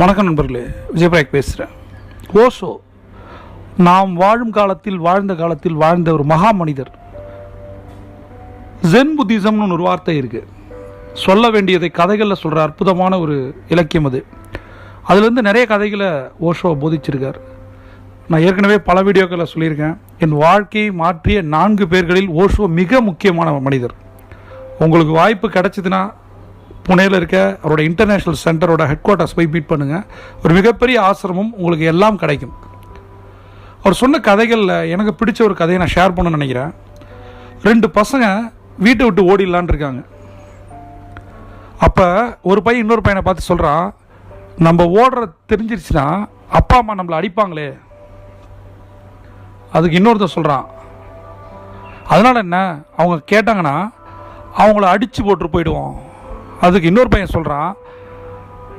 வணக்கம் நண்பர்களே விஜயபிராக் பேசுகிறேன் ஓஷோ நாம் வாழும் காலத்தில் வாழ்ந்த காலத்தில் வாழ்ந்த ஒரு மகா மனிதர். ஜென் புத்திசம்னு ஒரு வார்த்தை இருக்குது சொல்ல வேண்டியதை கதைகளில் சொல்கிற அற்புதமான ஒரு இலக்கியம் அது. அதுலேருந்து நிறைய கதைகளை ஓஷோ போதிச்சிருக்கார். நான் ஏற்கனவே பல வீடியோக்களை சொல்லியிருக்கேன். என் வாழ்க்கையை மாற்றிய நான்கு பேர்களில் ஓஷோ மிக முக்கியமான மனிதர். உங்களுக்கு வாய்ப்பு கிடைச்சதுன்னா புனேல இருக்க அவரோட இன்டர்நேஷ்னல் சென்டரோட ஹெட் குவார்ட்டர்ஸ் போய் மீட் பண்ணுங்கள் ஒரு மிகப்பெரிய ஆசிரமம் உங்களுக்கு எல்லாம் கிடைக்கும். அவர் சொன்ன கதைகளில் எனக்கு பிடிச்ச ஒரு கதையை நான் ஷேர் பண்ணணும்னு நினைக்கிறேன். ரெண்டு பசங்க வீட்டை விட்டு ஓடிடலான் இருக்காங்க. அப்போ ஒரு பையன் இன்னொரு பையனை பார்த்து சொல்கிறான் நம்ம ஓடுற தெரிஞ்சிருச்சுன்னா அப்பா அம்மா நம்மளை அடிப்பாங்களே. அதுக்கு இன்னொருத்தன் சொல்கிறான் அதனால் என்ன? அவங்க கேட்டாங்கன்னா அவங்கள அடித்து போட்டு போயிடுவோம். அதுக்கு இன்னொரு பையன் சொல்கிறான்